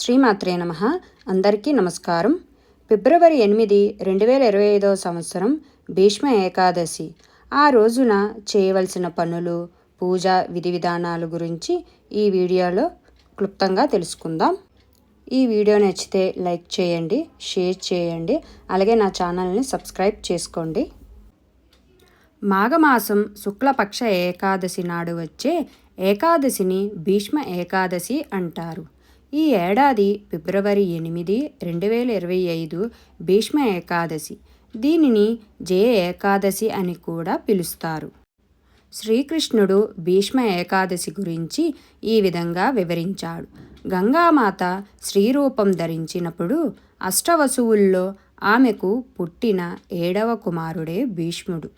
శ్రీమాత్రే నమ. అందరికీ నమస్కారం. ఫిబ్రవరి ఎనిమిది రెండు వేల ఇరవై ఐదవ సంవత్సరం భీష్మ ఏకాదశి. ఆ రోజున చేయవలసిన పనులు పూజ విధి విధానాల గురించి ఈ వీడియోలో క్లుప్తంగా తెలుసుకుందాం. ఈ వీడియో నచ్చితే లైక్ చేయండి షేర్ చేయండి అలాగే నా ఛానల్ని సబ్స్క్రైబ్ చేసుకోండి. మాఘమాసం శుక్లపక్ష ఏకాదశి నాడు వచ్చే ఏకాదశిని భీష్మ ఏకాదశి అంటారు. ఈ ఏడాది ఫిబ్రవరి ఎనిమిది రెండు వేల ఇరవై ఐదు భీష్మ ఏకాదశి. దీనిని జయ ఏకాదశి అని కూడా పిలుస్తారు. శ్రీకృష్ణుడు భీష్మ ఏకాదశి గురించి ఈ విధంగా వివరించాడు. గంగామాత శ్రీరూపం ధరించినప్పుడు అష్టవసువుల్లో ఆమెకు పుట్టిన ఏడవ కుమారుడే భీష్ముడు.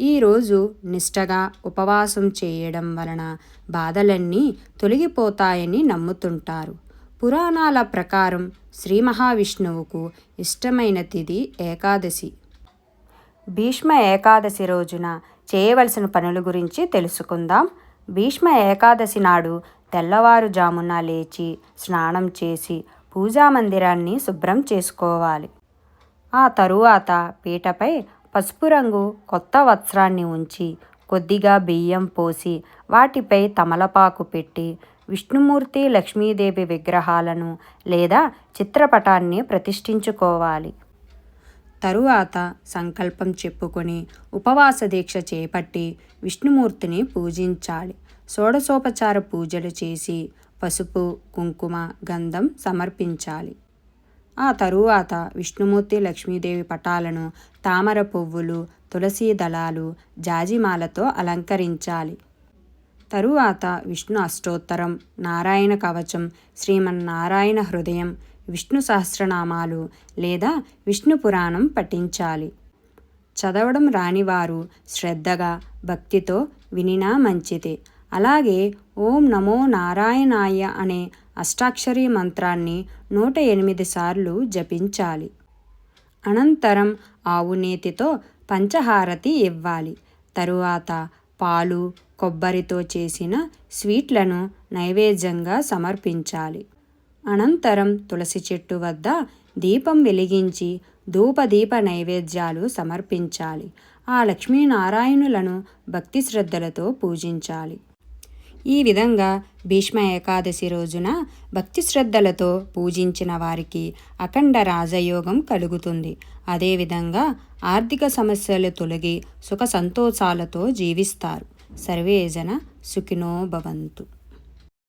ఈరోజు నిష్టగా ఉపవాసం చేయడం వలన బాధలన్నీ తొలగిపోతాయని నమ్ముతుంటారు. పురాణాల ప్రకారం శ్రీ మహావిష్ణువుకు ఇష్టమైన తిది ఏకాదశి. భీష్మ ఏకాదశి రోజున చేయవలసిన పనుల గురించి తెలుసుకుందాం. భీష్మ ఏకాదశి నాడు తెల్లవారుజామున లేచి స్నానం చేసి పూజా మందిరాన్ని శుభ్రం చేసుకోవాలి. ఆ తరువాత పీటపై పసుపు రంగు కొత్త వస్త్రాన్ని ఉంచి కొద్దిగా బియ్యం పోసి వాటిపై తమలపాకు పెట్టి విష్ణుమూర్తి లక్ష్మీదేవి విగ్రహాలను లేదా చిత్రపటాన్ని ప్రతిష్ఠించుకోవాలి. తరువాత సంకల్పం చెప్పుకొని ఉపవాస దీక్ష చేపట్టి విష్ణుమూర్తిని పూజించాలి. షోడశోపచార పూజలు చేసి పసుపు కుంకుమ గంధం సమర్పించాలి. ఆ తరువాత విష్ణుమూర్తి లక్ష్మీదేవి పటాలను తామర పువ్వులు తులసీ దళాలు జాజిమాలతో అలంకరించాలి. తరువాత విష్ణు అష్టోత్తరం నారాయణ కవచం శ్రీమన్నారాయణ హృదయం విష్ణు సహస్రనామాలు లేదా విష్ణు పురాణం పఠించాలి. చదవడం రానివారు శ్రద్ధగా భక్తితో వినినా మంచిదే. అలాగే ఓం నమో నారాయణాయ అనే అష్టాక్షరీ మంత్రాన్ని నూట ఎనిమిది సార్లు జపించాలి. అనంతరం ఆవునేతితో పంచహారతి ఇవ్వాలి. తరువాత పాలు కొబ్బరితో చేసిన స్వీట్లను నైవేద్యంగా సమర్పించాలి. అనంతరం తులసి చెట్టు వద్ద దీపం వెలిగించి ధూపదీప నైవేద్యాలు సమర్పించాలి. ఆ లక్ష్మీనారాయణులను భక్తి శ్రద్ధలతో పూజించాలి. ఈ విధంగా భీష్మ ఏకాదశి రోజున భక్తి శ్రద్ధలతో పూజించిన వారికి అఖండ రాజయోగం కలుగుతుంది. అదేవిధంగా ఆర్థిక సమస్యలు తొలగి సుఖ సంతోషాలతో జీవిస్తారు. సర్వేజన సుఖినో భవంతు.